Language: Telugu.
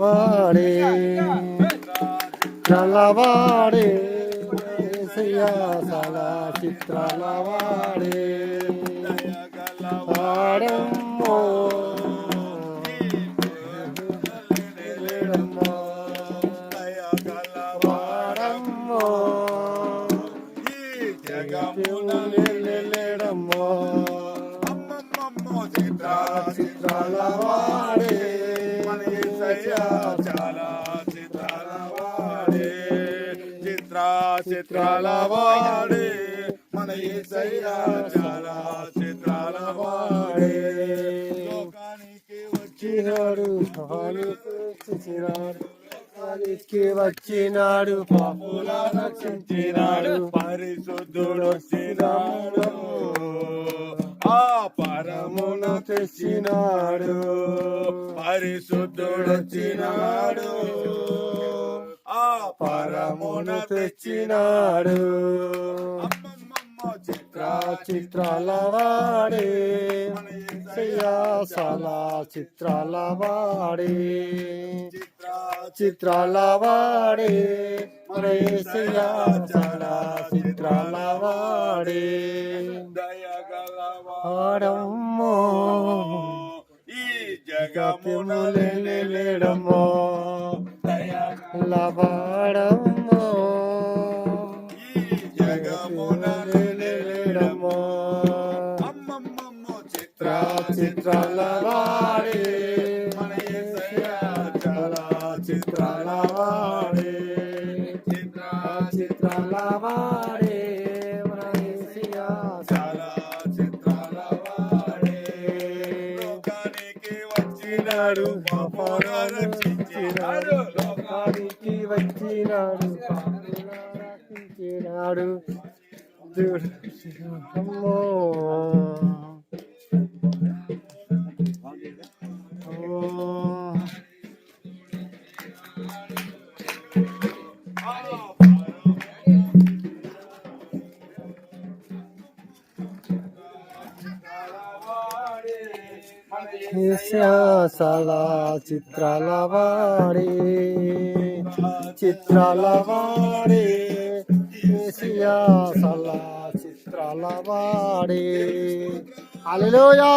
వాడే చల్లవాడే సయాసల చిత్రాల వాడే వాడమ్మో వాడమ్మో లేడమ్మో. చిత్రాల వాడే చిత్రాల వాడే మన ఏసయ్యా చాలా చిత్రాల వాడే. లోకానికి వచ్చినాడు వచ్చినాడు లోకానికి వచ్చినాడు పాపుల రక్షించినాడు పరిశుద్ధుడు వచ్చినాడు ఆ పరమున తెచ్చినాడు. పరిశుద్ధుడు వచ్చినాడు ఆ పరమున తెచ్చినాడు. చిత్ర చిత్రాల వాడే. సయాసల చిత్రాల వాడే. చిత్రాల వాడే. రేసయా చాలా ఆడమ్మో ఈ జగమున లేడమ్మో. లవాడమ్మో. ఈ జగమున లేడమ్మో. అమ్మమ్మమ్మ చిత్ర చిత్రాల వాడే. మన యేసయ్య చాలా చిత్రాల వాడే. చిత్ర చిత్రాల వచ్చినాడు. పాపాల రక్షించినాడు లోకానికి వచ్చినాడు. రక్షించినాడు అమ్మో. సలా చిత్రాల వాడే చిత్రాల వాడే సలా చిత్రాల వాడే అలలోయా